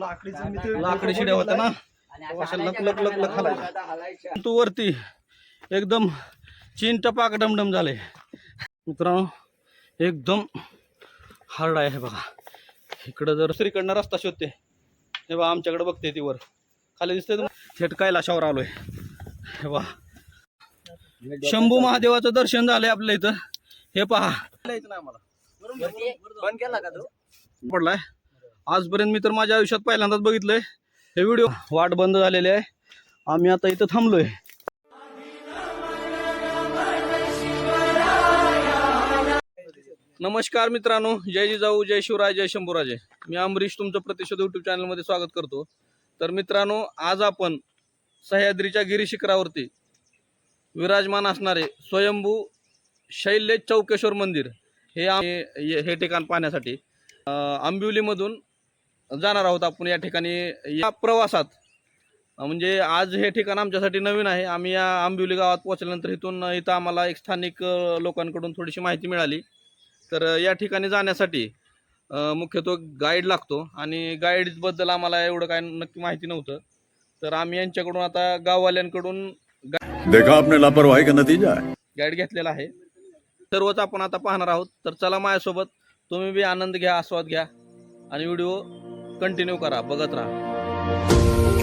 लाकडी शिड्या होत्या ना? अशा लक लक लक लक हलायच्या. तू वरती एकदम चीन टपाक डमडम झाले. मित्रांनो एकदम हार्ड आहे हे बघा. इकडं जर श्रीकडनं रस्ता शोधते. हे बघा आमच्याकडे बघते ती वर. खाली दिसते थेट कैलाशावर आलोय. हे बघा. शंभू महादेवाचं दर्शन झालंय आपल्या इथं. हे पहा. तो? पडलाय. आजपर्यंत मी तर माझ्या आयुष्यात पहिल्यांदाच बघितलंय. हे व्हिडिओ वाट बंद झालेली आहे. आम्ही आता इथं थांबलोय. नमस्कार मित्रांनो जय जिजाऊ जय शिवराय जय शंभूराजे. मी अमरीश तुमचं प्रतिशोध युट्यूब चॅनलमध्ये स्वागत करतो. तर मित्रांनो आज आपण सह्याद्रीच्या गिरी शिखरावरती विराजमान असणारे स्वयंभू शैल्य चौकेश्वर मंदिर हे आम्ही हे ठिकाण पाहण्यासाठी आंबिवलीमधून जाणार आहोत आपण या ठिकाणी. या प्रवासात म्हणजे आज हे ठिकाण आमच्यासाठी नवीन आहे. आम्ही या आंबिवली गावात पोहोचल्यानंतर इथून इथं आम्हाला एक स्थानिक लोकांकडून थोडीशी माहिती मिळाली. तर या ठिकाणी जाण्यासाठी अं, मुख्यत्वे गाईड लागतो आणि गाईडबद्दल आम्हाला एवढं काय नक्की माहिती नव्हतं. तर आम्ही यांच्याकडून आता गाववाल्यांकडून देखा आपने लापरवाही का नतीजा? गाईड घेतलेला आहे. सर्वच आपण आता पाहणार आहोत. तर चला माझ्यासोबत तुम्ही बी आनंद घ्या आस्वाद घ्या. आणि व्हिडिओ कंटिन्यू करा बघत राहा.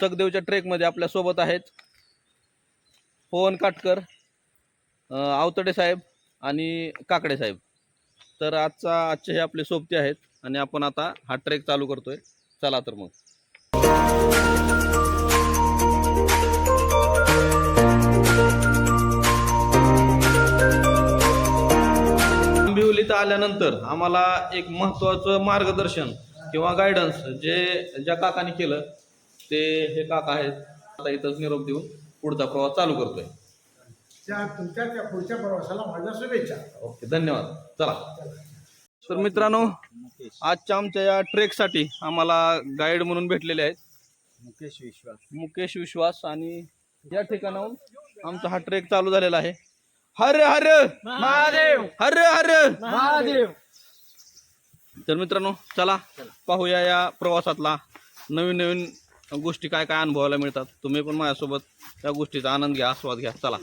चकदेवच्या ट्रेकमध्ये आपल्यासोबत आहेत. पवन काटकर आवतडे साहेब आणि काकडे साहेब. तर आजचा आजचे हे आपले सोबते आहेत आणि आपण आता हा ट्रेक चालू करतोय. चला तर मग. आंबिवलीत आल्यानंतर आम्हाला एक महत्वाचं मार्गदर्शन किंवा गायडन्स जे ज्या काकाने केलं ते हे काका आहेत. आता इथंच निरोप देऊन पुढचा प्रवास चालू करतोय. त्या तुमच्या त्या पुढच्या प्रवासाला माझ्या शुभेच्छा. ओके धन्यवाद. चला. तर मित्रांनो आजच्या आमच्या या ट्रेकसाठी आम्हाला गाईड म्हणून भेटलेले आहेत. मुकेश विश्वास. मुकेश विश्वास आणि या ठिकाणाहून आमचा हा ट्रेक चालू झालेला आहे. हर हर! महादेव! हर हर! महादेव! तर मित्रांनो चला. पाहूया या प्रवासातला नवीन नवीन गोष्टी काय काय अनुभवायला मिळतात तुम्ही पण माझ्यासोबत त्या गोष्टीचा आनंद घ्या आस्वाद घ्या. चला.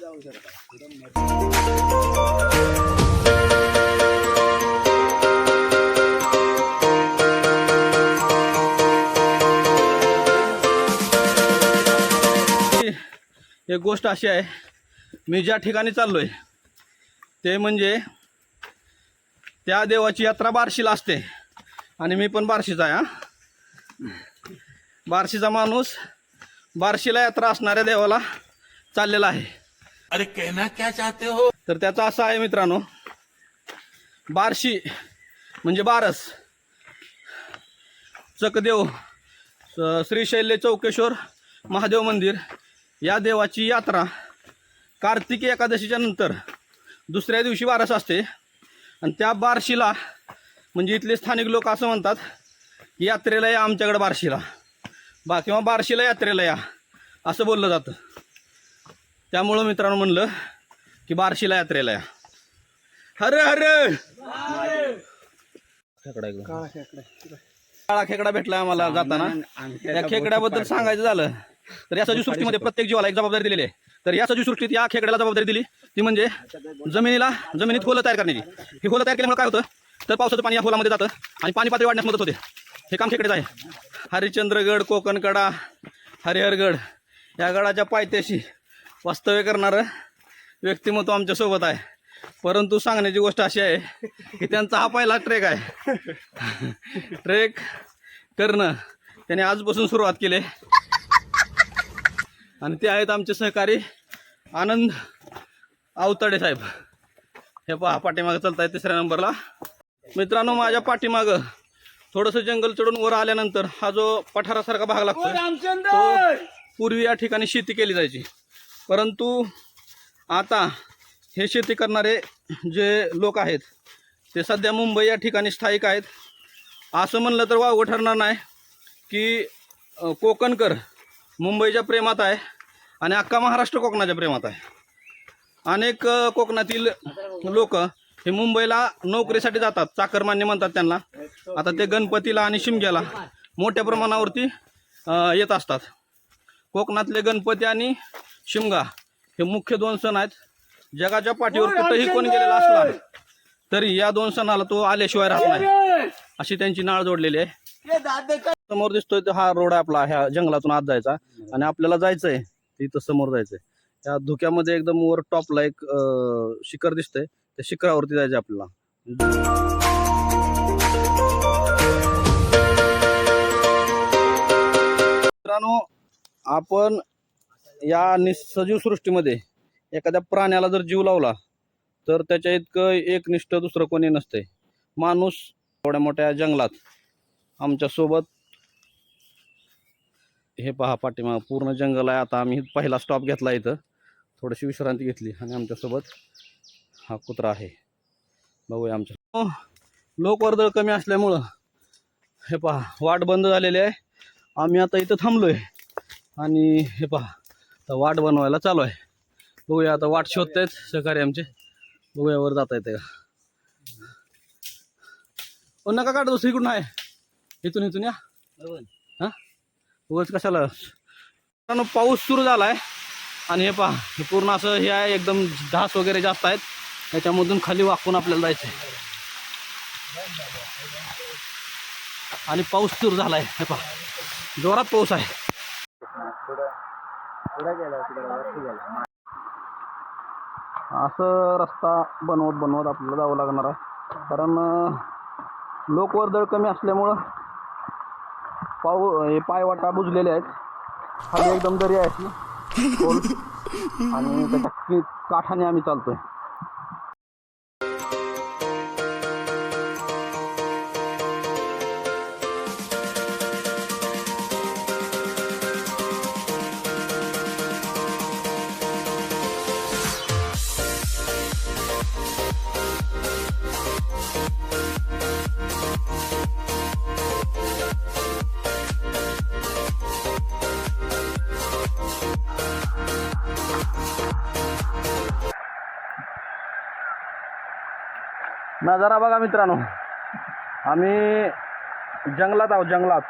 एक गोष्ट अशी आहे मी ज्या ठिकाणी चाललोय ते म्हणजे त्या देवाची यात्रा बार्शीला असते. आणि मी पण बार्शीचा आहे हा. बार्शीचा माणूस बार्शीला यात्रा असणाऱ्या देवाला चाललेला आहे. अरे कहना क्या चाहते हो? तर त्याचा असा आहे मित्रांनो बार्शी म्हणजे बारस. चकदेव स- श्री शैल्य चौकेश्वर महादेव मंदिर या देवाची यात्रा कार्तिकी एकादशीच्या नंतर दुसऱ्या दिवशी बारस असते. आणि त्या बार्शीला म्हणजे इथले स्थानिक लोक असं म्हणतात यात्रेला या आमच्याकडे बार्शीला. बा किंवा बार्शीला यात्रेला या. असं बोललं जातं. त्यामुळं मित्रांनो म्हणलं की बार्शीला यात्रेला या. हर हर! खेकडा एकदम काळा खेकडा भेटला आम्हाला जाताना. या खेकड्याबद्दल सांगायचं झालं तर या सजीव सृष्टीमध्ये प्रत्येक जीवाला एक जबाबदारी दिलेली आहे. तर या सजीव सृष्टीत या खेकड्याला जबाबदारी दिली. ती म्हणजे जमिनीला जमिनीत खोलं तयार करण्याची. ही खोलं तयार केल्यामुळे काय होतं? तर पावसाचं पाणी या खोलामध्ये जातं आणि पाणी पातळी वाढण्यास मदत होते. हे काम तिकडेच आहे. हरिश्चंद्रगड कोकणकडा हरिहरगड या गडाच्या पायथ्याशी वास्तव्य करणारं व्यक्तिमत्व आमच्यासोबत आहे. परंतु सांगण्याची गोष्ट अशी आहे की त्यांचा हा पहिला ट्रेक आहे. ट्रेक करणं त्याने आजपासून सुरुवात केली. आणि ते आहेत आमचे सहकारी आनंद आवताडे साहेब. हे पहा पाठीमागं चालताय तिसऱ्या नंबरला. मित्रांनो माझ्या पाठीमागं थोडंसं जंगल चढून वर आल्यानंतर हा जो पठारासारखा भाग लागतो तो पूर्वी या ठिकाणी शेती केली जायची. परंतु आता हे शेती करणारे जे लोक आहेत ते सध्या मुंबई या ठिकाणी स्थायिक आहेत. असं म्हणलं तर वावगं ठरणार नाही की कोकणकर मुंबईच्या प्रेमात आहे आणि अख्खा महाराष्ट्र कोकणाच्या प्रेमात आहे. अनेक कोकणातील लोक हे मुंबईला नोकरीसाठी जातात. चाकरमान्य म्हणतात त्यांना. आता ते गणपतीला आणि शिमग्याला मोठ्या प्रमाणावरती येत असतात. कोकणातले गणपती आणि शिमगा हे मुख्य दोन सण आहेत. जगाच्या पाठीवर कुठंही कोण गेलेला असला तरी या दोन सणाला तो आल्याशिवाय राहत नाही. अशी त्यांची नाळ जोडलेली आहे. समोर दिसतोय तो हा रोड आहे आपला ह्या जंगलातून आत जायचा. आणि आपल्याला जायचंय तिथं समोर जायचंय. त्या धुक्यामध्ये एकदम वर टॉपला एक शिखर दिसतंय. त्या शिखरावरती जायचं आपल्याला. मित्रांनो आपण या निसजीव सृष्टीमध्ये एखाद्या प्राण्याला जर जीव लावला तर त्याच्या इतकं एकनिष्ठ दुसरं कोणी नसतंय. माणूस थोड्या मोठ्या जंगलात आमच्यासोबत. हे पहा पाठीमा पूर्ण जंगल आहे. आता आम्ही पहिला स्टॉप घेतला इथं. थोडीशी विश्रांती घेतली आणि आमच्यासोबत हा कुत्रा आहे. बघूया आमच्या अं, लोकवर्दळ कमी असल्यामुळं हे पहा वाट बंद झालेली आहे. आम्ही आता इथं थांबलोय. आणि हे पहा आता वाट बनवायला चालू आहे. बघूया आता वाट शोधतायत सहकारी आमचे. बघूया वर जाता येते का? ओ नका काढ दुसरी इकडून आहे. इथून इथून या. हा? उगाच कशाला? पाऊस सुरू झालाय. आणि हे पहा हे पूर्ण असं हे आहे एकदम घास वगैरे जास्त आहेत. त्याच्यामधून खाली वाकून आपल्याला जायचं आहे आणि पाऊस दूर झाला आहे हे पहा जोरात पाऊस आहे. असं रस्ता बनवत बनवत आपल्याला जावं लागणार आहे. कारण लोकवर्दळ कमी असल्यामुळं पाऊ हे पायवाटा बुजलेले आहेत. खाली एकदम दरी आहे खोल. आणि त्याच्या काठाने आम्ही चालतोय नजारा बघा मित्रांनो. आम्ही जंगलात आहोत जंगलात.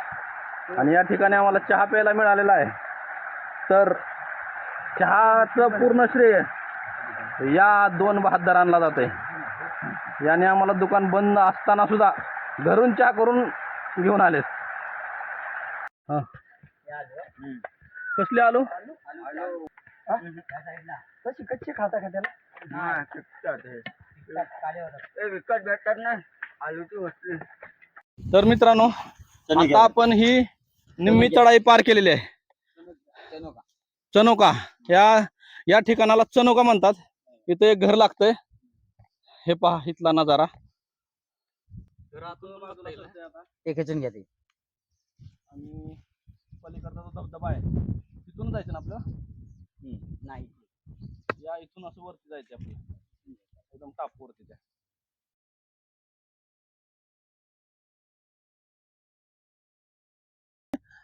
आणि या ठिकाणी आम्हाला चहा प्यायला मिळालेला आहे. तर चहाचं पूर्ण श्रेय या दोन बहादरांना जाते याने आम्हाला दुकान बंद असताना सुद्धा घरून चहा करून घेऊन आलेत. हा. कसले आलो? कशी कच्ची खाता का त्याला? विकत भेटतात ना. आलूची वस्तू. तर मित्रांनो आता आपण ही निम्मी तळाई पार केलेली आहे. चनोका या या ठिकाणाला चनोका म्हणतात. इथे एक घर लागतंय. हे पहा इथला नजारा. एक घ्या ते. आणि पलीकडचा जो धबधबा आहे तिथून जायचं ना आपलं? नाही. या इथून असं वरती जायचं आपलं. एकदम टाप वरती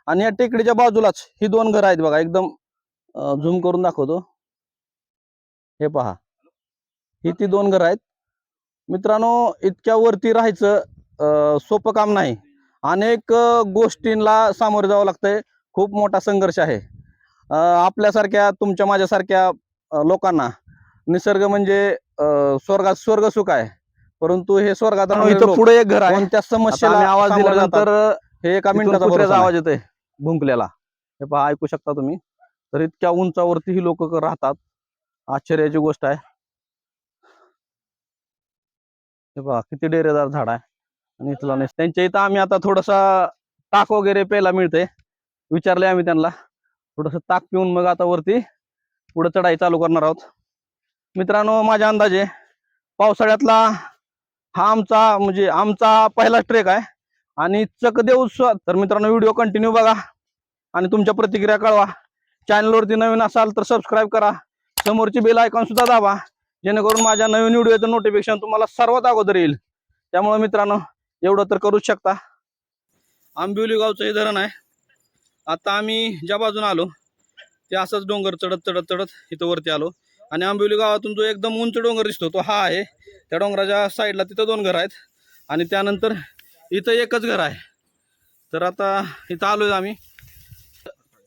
आणि या टेकडीच्या बाजूलाच ही दोन घरं आहेत बघा एकदम झूम करून दाखवतो. हे पहा. ही ती दोन घरं आहेत. मित्रांनो इतक्या वरती राहायचं अं, सोपं काम नाही. अनेक गोष्टींना सामोरे जावं लागतंय. खूप मोठा संघर्ष आहे. आपल्यासारख्या तुमच्या माझ्यासारख्या लोकांना निसर्ग म्हणजे स्वर्गात स्वर्ग सुख आहे. परंतु हे स्वर्गात इथं पुढे एक घर आहे. कोणत्या समस्येला आवाज दिल्यानंतर हे एका मिनिटाचा आवाज येतोय. भुंकलेला. हे पहा ऐकू शकता तुम्ही? तर इतक्या उंचावरती ही लोक राहतात. आश्चर्याची गोष्ट आहे. हे पहा किती डेरेदार झाड आहे. आणि इथला नाही. त्यांच्या इथं आम्ही आता थोडासा ताक वगैरे प्यायला मिळते विचारले आम्ही त्यांना. थोडस ताक पिऊन मग आता वरती पुढे चढाई चालू करणार आहोत. मित्रांनो माझ्या अंदाजे पावसाळ्यातला हा आमचा म्हणजे आमचा पहिला ट्रेक आहे. आणि चकदेव उत्सव तर मित्रांनो व्हिडिओ कंटिन्यू बघा आणि तुमच्या प्रतिक्रिया कळवा. चॅनलवरती नवीन असाल तर सबस्क्राईब करा. समोरची बेल आयकॉन सुद्धा दाबा. जेणेकरून माझ्या नवीन व्हिडिओचं नोटिफिकेशन तुम्हाला सर्वात अगोदर येईल. त्यामुळे मित्रांनो एवढं तर करूच शकता. आंबिवली गावचं हे धरण आहे. आता आम्ही ज्या बाजून आलो ते असंच डोंगर चढत चढत चढत इथं वरती आलो. आणि आंबिवली गावातून जो एकदम उंच डोंगर दिसतो तो हा आहे. त्या डोंगराच्या साईडला तिथं दोन घर आहेत. आणि त्यानंतर इथं एकच घर आहे. तर आता इथं आलोय आम्ही.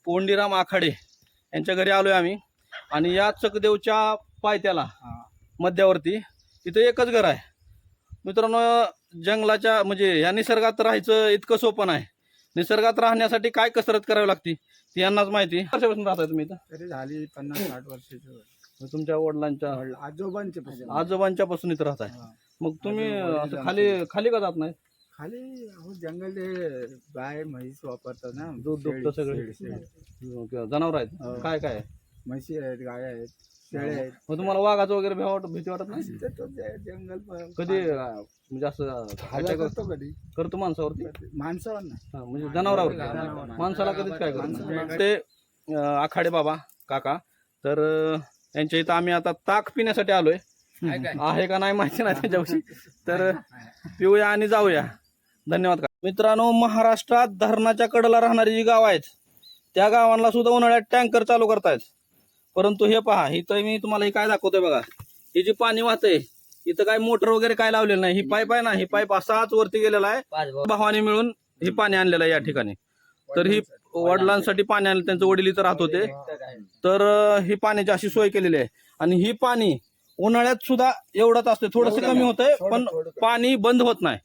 पोंडीराम आखाडे यांच्या घरी आलोय आम्ही. आणि या चकदेवच्या पायथ्याला मध्यावरती इथं एकच घर आहे. मित्रांनो जंगलाच्या म्हणजे या निसर्गात राहायचं इतकं सोपं नाही. निसर्गात राहण्यासाठी काय कसरत करावी लागते ती यांनाच माहिती. वर्षापासून राहताय तुम्ही इथं? तरी झाली पन्नास साठ वर्षाची. तुमच्या वडिलांच्या आजोबांचे पासून. आजोबांच्या पासून इथं राहताय. मग तुम्ही असं खाली खाली का जात नाही खाली अहो जंगल हे गाय म्हैस वापरतात ना दूध दुभतं शेळी- सगळं. शेळी- शेळी. किंवा जनावर आहेत हो. काय काय आहे? म्हशी आहेत गाय आहेत शेळे आहेत मग तुम्हाला वाघाचं वगैरे भ्या वाट भीती वाटत नाही तिथं तो जे- जंगल प- कधी अं, म्हणजे असं हल्ला attack करतो कधी करतो माणसावरती माणसावर हा, म्हणजे जनावरावर. माणसाला कधीच काय करत नाही. ते अं, आखाडे बाबा काका तर अं, यांच्या इथं आम्ही आता ताक पिण्यासाठी आलोय. आहे का नाही माहिती नाही त्याच्याविषयी तर पिऊया आणि जाऊया. धन्यवाद. का मित्रांनो महाराष्ट्रात धरणाच्या कडेला राहणारी जी गाव आहेत त्या गावांना सुद्धा उन्हाळ्यात टँकर चालू करतायत. परंतु हे पहा इथं मी तुम्हाला हे काय दाखवतोय बघा. हे जी पाणी वाहतंय इथं काय मोटर वगैरे काय लावलेलं नाही. ही पाईप आहे ना ही पाईप असाच वरती गेलेला आहे. भावाने मिळून हे पाणी आणलेलं आहे या ठिकाणी. तर ही वडिलांसाठी पाणी आणलं त्यांचं वडील इथं राहत होते. तर ही पाण्याची अशी सोय केलेली आहे. आणि ही पाणी उन्हाळ्यात सुद्धा एवढंच असते थोडस कमी होतंय पण पाणी बंद होत नाही.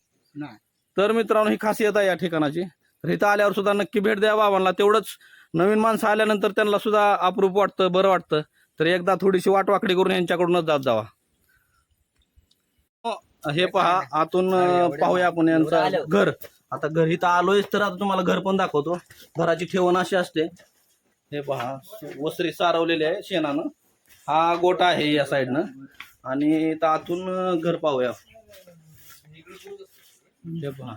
तर मित्रांनो ही खासियत आहे या ठिकाणाची. तर इथं आल्यावर सुद्धा नक्की भेट द्या बाबांना. तेवढंच नवीन माणसं आल्यानंतर त्यांना सुद्धा अप्रूप वाटतं बरं वाटतं. तर एकदा थोडीशी वाटवाकडी करून यांच्याकडूनच जात जावा. हे पहा आतून पाहूया आपण यांचं घर. आता घर इथं आलोय तर आता तुम्हाला घर पण दाखवतो. घराची ठेवण अशी असते. हे पहा वसरी सारवलेली आहे शेणानं. हा गोटा आहे या साईडनं. आणि इथं आतून घर पाहूया. हे पहा.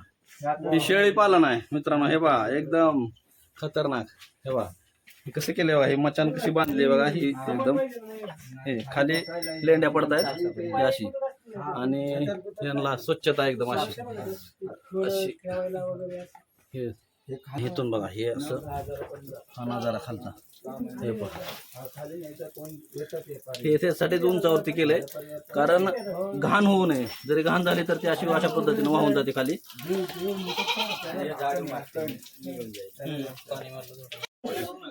हे शेळी पालन आहे मित्रांनो. हे पहा एकदम खतरनाक. हे पहा. हे कसं केले बघा हे मचान कशी बांधली बघा ही एकदम. हे खाली लेंड्या पडत आहेत अशी. आणि यांना स्वच्छता एकदम अशी. अशी. हे हेतून बघा हे असं. हा नजारा खालचा. हे बघा हे त्यासाठीच उंचावरती केलंय. कारण घाण होऊ नये. जरी घाण झाली तर ती अशी अशा पद्धतीने वाहून जाते खाली.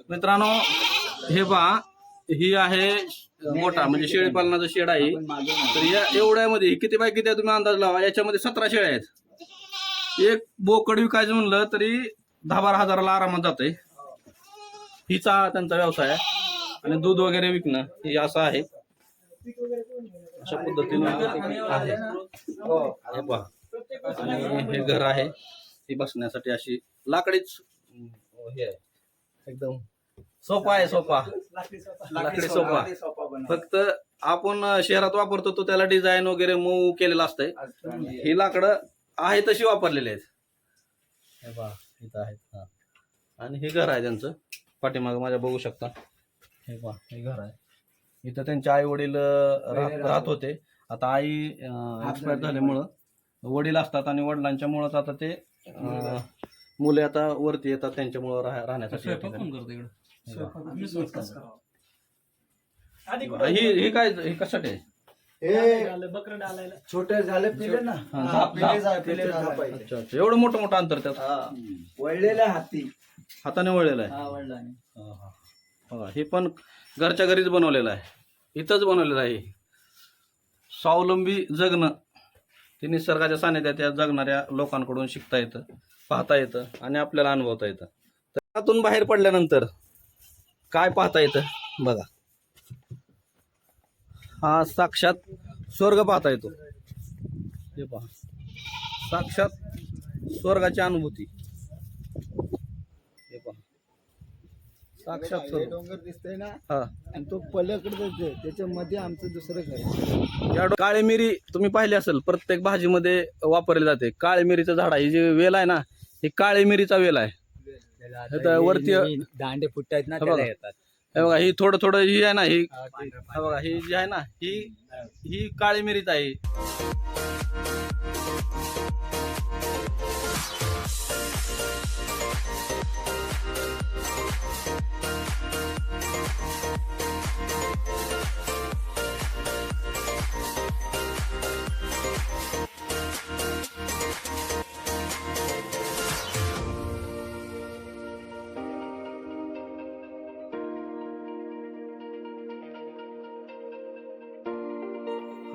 मित्रांनो हे पहा. ही आहे मोठा म्हणजे शेळी पालनाचं शेड आहे. तर या एवढ्यामध्ये किती बाय किती आहे तुम्ही अंदाज लावा? याच्यामध्ये सतरा शेळ्या आहेत. एक बोकड विकायचं म्हणलं तरी दहा बारा हजाराला आरामात जाते हिचा त्यांचा व्यवसाय आहे. आणि दूध वगैरे विकणं हे असं आहे. अशा पद्धतीने आहे. हे. हे घर आहे. ती बसण्यासाठी अशी लाकडीच हे आहे. एकदम सोपा आहे सोपा. लाकडी सोपा. फक्त आपण शहरात वापरतो तो त्याला डिझाईन वगैरे मऊ केलेलं असतंय. ही लाकडं आहे तशी वापरलेली आहेत. हे इथं आहेत. आणि हे घर आहे त्यांचं. पाठीमागं माझ्या बघू शकता. हे पहा हे घर आहे. इथं त्यांचे आई वडील राहत होते. आता आई एक्सपायर झाल्यामुळं वडील असतात आणि वडिलांच्या मुळेच आता ते मुले. आता वरती येतात त्यांच्यामुळं राह- राहण्यासाठी. हे. ही ही काय हे कशासाठी आहे? छोटे झाले पिले ना. हा, झाप- झाप. पिले झाले, पिले झाले. अच्छा अच्छा एवढं मोठं मोठं अंतर त्यात? वळलेला हाती. हाताने वळलेलं आहे? हा, हा. बघा हे पण घरच्या घरीच बनवलेलं आहे. इथंच बनवलेलं आहे स्वावलंबी जगणं. ते निसर्गाच्या सानिध्यात या जगणाऱ्या लोकांकडून शिकता येतं पाहता येतं आणि आपल्याला अनुभवता येतं. तर त्यातून बाहेर पडल्यानंतर काय पाहता येतं बघा. हा साक्षात स्वर्ग पाहता येतो. हे पहा. साक्षात स्वर्गाची अनुभूती. हे पहा. साक्षात सर्व. डोंगर दिसतंय ना? हा. आणि तो आहे त्याच्यामध्ये आमचं दुसरं घर आहे. या डो- काळी मिरी तुम्ही पाहिली असेल प्रत्येक भाजीमध्ये वापरली जाते. काळी मिरीचं झाड आहे. ही जी वेल आहे ना ही काळी मिरीचा वेल आहे. हे वरती दांडे फुटतायत ना हे बघा. हे बघा ही थोडं थोडं ही आहे ना ही हे बघा ही जी आहे ना ही ही. काळी मिरीच आहे.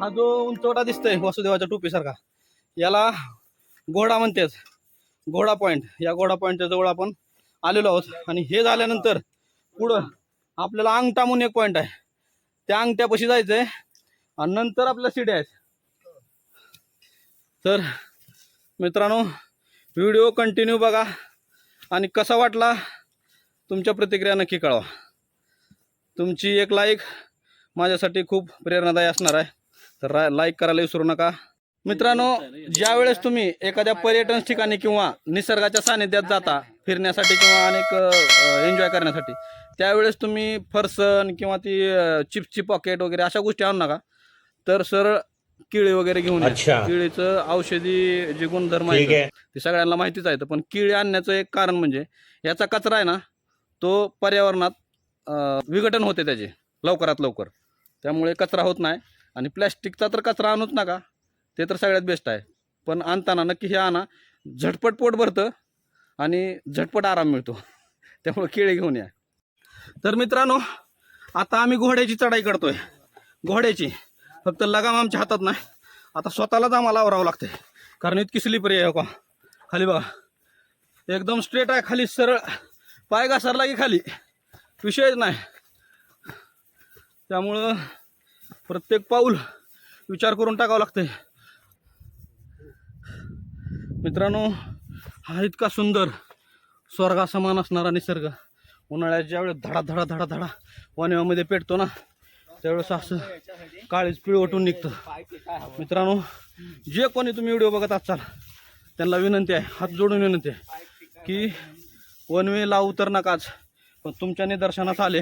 हा जो उंचवटा दिसतोय वसुदेवाच्या टोपीसारखा याला घोडा म्हणतेच घोडा पॉइंट या घोडा पॉइंटच्या जवळ आपण आलेलो आहोत. आणि हे झाल्यानंतर पुढं आपल्याला अंगठा म्हणून एक पॉइंट आहे. त्या अंगठ्यापाशी जायचंय. आणि नंतर आपल्या सीड्या आहेत. तर मित्रांनो व्हिडिओ कंटिन्यू बघा. आणि कसा वाटला? तुमच्या प्रतिक्रिया नक्की कळवा. तुमची एक लाईक माझ्यासाठी खूप प्रेरणादायी असणार आहे. तर रा लाईक करायला विसरू नका. मित्रांनो ज्यावेळेस तुम्ही एखाद्या पर्यटन ठिकाणी किंवा निसर्गाच्या सानिध्यात जाता फिरण्यासाठी किंवा अनेक एन्जॉय करण्यासाठी त्यावेळेस तुम्ही फरसन किंवा ती अ, चिप्सची पॉकेट वगैरे अशा गोष्टी आणू नका. तर सरळ किळी वगैरे घेऊन. किळीचं औषधी जे गुणधर्म आहे. ते सगळ्यांना माहितीच आहे पण किळी आणण्याचं एक कारण म्हणजे याचा कचरा आहे ना तो पर्यावरणात विघटन होते त्याचे लवकरात लवकर. त्यामुळे कचरा होत नाही. आणि प्लॅस्टिकचा तर कचरा आणूच नका. ते तर सगळ्यात बेस्ट आहे. पण आणताना नक्की हे आणा. झटपट पोट भरतं आणि झटपट आराम मिळतो. त्यामुळे केळी घेऊन या. तर मित्रांनो आता आम्ही घोड्याची चढाई करतोय. घोड्याची. फक्त लगाम आमच्या हातात नाही. आता स्वतःलाच आम्हाला आवरावं लागते कारण इतकी स्लिपरी आहे हो का खाली बघा. एकदम स्ट्रेट आहे खाली सरळ. पाय घासरला की खाली. विषयच नाही. त्यामुळं प्रत्येक पाऊल विचार करून टाकावं लागतंय. मित्रांनो हा इतका सुंदर स्वर्गासमान असणारा निसर्ग. उन्हाळ्यात ज्यावेळेस धडा धडा धडा धडा वनव्यामध्ये पेटतो ना त्यावेळेस असं काळीच पिळवटून निघतं. मित्रांनो जे कोणी तुम्ही व्हिडिओ बघत असाल त्यांना विनंती आहे हात जोडून विनंती आहे की वनवे लावू उतर नकाच पण तुमच्या निदर्शनास आले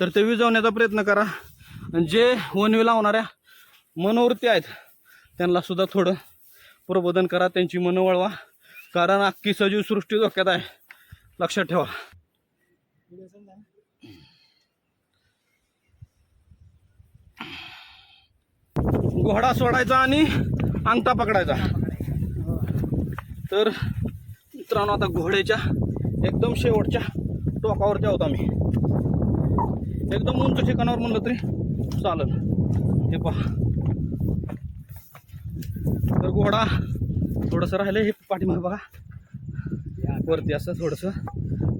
तर ते विजवण्याचा प्रयत्न करा. जे वनवे लावणाऱ्या मनोवृत्ती आहेत त्यांना सुद्धा थोडं प्रबोधन करा त्यांची मनं वळवा. कारण अख्खी सजीव सृष्टी धोक्यात आहे. लक्षात ठेवा. घोडा सोडायचा आणि अंगठा पकडायचा. तर मित्रांनो आता घोड्याच्या एकदम शेवटच्या टोकावरती आहोत आम्ही. एकदम उंच ठिकाणावर म्हणलं तरी चालेल हे पहा. तर घोडा थोडंसं राहिलं हे पाठीमागे बघा. वरती असं थोडंसं.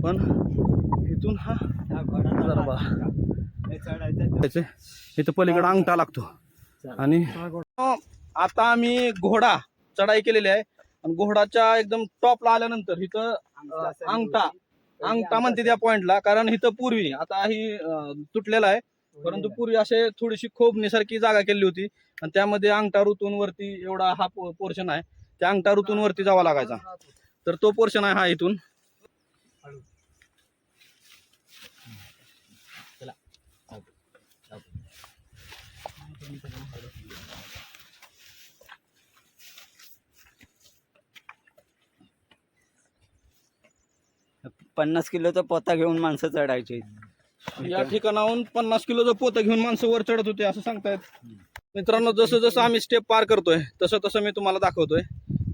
पण इथून हा जरा बघा. त्याचे इथं पलीकडे अंगठा लागतो. आणि आता आम्ही घोडा चढाई केलेली आहे. आणि घोडाच्या एकदम टॉपला आल्यानंतर इथं अंगठा. अंगठा म्हणते त्या पॉइंटला कारण इथं पूर्वी आता ही तुटलेला आहे. परंतु पूर्वी असे थोडीशी खोबणीसारखी जागा केली होती आणि त्यामध्ये अंगठा ऋतून वरती एवढा हा पोर्शन आहे. त्या अंगठा ऋतून वरती जावा लागायचा. तर तो पोर्शन आहे हा इथून. पन्नास किलोचा पोता घेऊन माणसं चढायची. या ठिकाणाहून पन्नास किलोचं पोतं घेऊन माणसं वर चढत होते असं सांगतायत. मित्रांनो जसं जसं आम्ही स्टेप पार करतोय तसं तसं मी तुम्हाला दाखवतोय.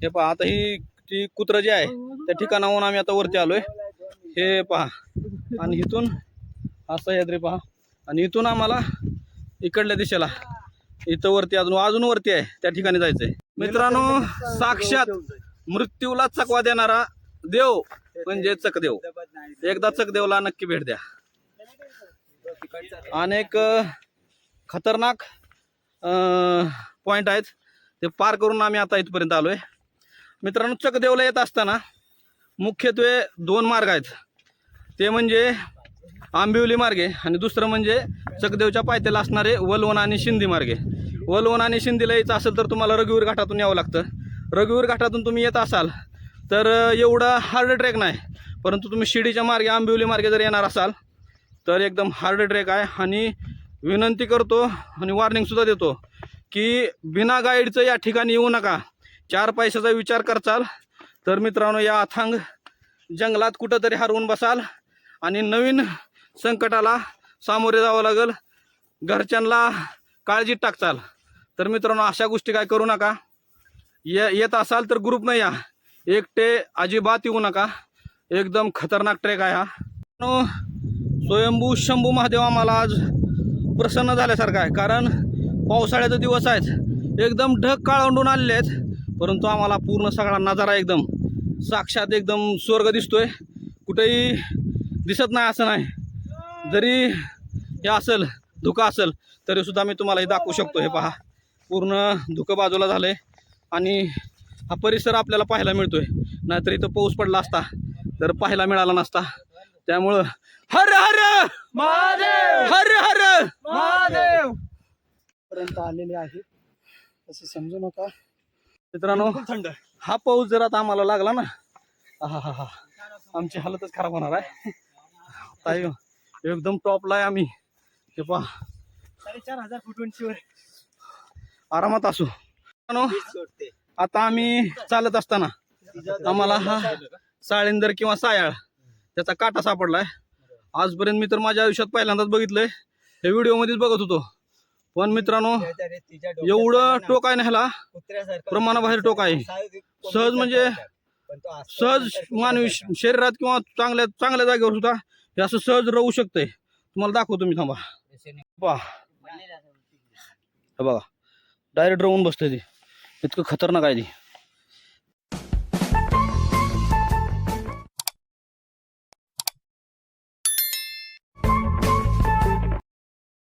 हे पहा आता ही ती कुत्र जी आहे त्या ठिकाणाहून आम्ही आता वरती आलोय. हे पहा आणि इथून हा सह्याद्री पहा. आणि इथून आम्हाला इकडल्या दिशेला इथं वरती अजून अजून वरती आहे त्या ठिकाणी जायचंय. मित्रांनो साक्षात मृत्यूला चकवा देणारा देव म्हणजे चकदेव. एकदा चकदेवला नक्की भेट द्या. अनेक खतरनाक पॉईंट आहेत. ते पार करून आम्ही आता इथपर्यंत आलो आहे मित्रांनो चकदेवला येत असताना मुख्यत्वे दोन मार्ग आहेत. ते म्हणजे आंबिवली मार्गे आणि दुसरं म्हणजे चकदेवच्या पायथ्याला असणारे वलवण आणि शिंदी मार्गे. वलवण आणि शिंदीला यायचं असेल तर तुम्हाला रघुवीर घाटातून यावं लागतं. रघुवीर घाटातून तुम्ही येत असाल तर एवढा एवढं हार्ड ट्रॅक नाही. परंतु तुम्ही शिडीच्या मार्गे आंबिवली मार्गे जर येणार असाल तर एकदम हार्ड ट्रेक आहे. आणि विनंती करतो आणि वॉर्निंगसुद्धा देतो की बिना गाईडचं या ठिकाणी येऊ नका. चार पैशाचा विचार करचाल. तर मित्रांनो या अथांग जंगलात कुठंतरी हरवून बसाल आणि नवीन संकटाला सामोरे जावं लागेल. घरच्यांना काळजीत टाकचाल. तर मित्रांनो अशा गोष्टी काय करू नका. ये येत असाल तर ग्रुपनं या. एकटे अजिबात येऊ नका. एकदम खतरनाक ट्रेक आहे हा. स्वयंभू शंभू महादेव आम्हाला आज प्रसन्न झाल्यासारखं आहे. कारण पावसाळ्याचे दिवस आहेत. एकदम ढग काळवंडून आलेले आहेत. परंतु आम्हाला पूर्ण सगळा नजारा एकदम साक्षात एकदम स्वर्ग दिसतोय. कुठेही दिसत नाही असं नाही. जरी हे असेल धुकं असेल तरीसुद्धा मी तुम्हाला हे दाखवू शकतो. हे पहा. पूर्ण धुकं बाजूला झालंय. आणि हा परिसर आपल्याला पाहायला मिळतोय. नाहीतर इथं पाऊस पडला असता तर पाहायला मिळाला नसता. त्यामुळं हर हर महादेव! हर हर महादेव! पर्यंत आलेले आहे. असं समजू नका. मित्रांनो हा पाऊस जर आता आम्हाला लागला ना हा हा हा आमची हालतच खराब होणार आहे. ताई एकदम टॉपला आहे आम्ही. हे पहा. साडेचार हजार फूट उंचीवर. आरामात असू. आता आम्ही चालत असताना आम्हाला हा साळेंदर किंवा सायाळ त्याचा काटा सापडलाय. आजपर्यंत मी तर माझ्या आयुष्यात पहिल्यांदाच बघितलंय. हे व्हिडिओ मध्येच बघत होतो. पण मित्रांनो एवढं टोक आहे ना ह्याला? प्रमाणाबाहेर टोक आहे. सहज म्हणजे सहज मानवी शरीरात किंवा चांगल्या चांगल्या जागेवर सुद्धा हे असं सहज राहू शकते तुम्हाला दाखवतो मी थांबा. बघा. डायरेक्ट राहून बसते ती. इतकं खतरनाक आहे ती.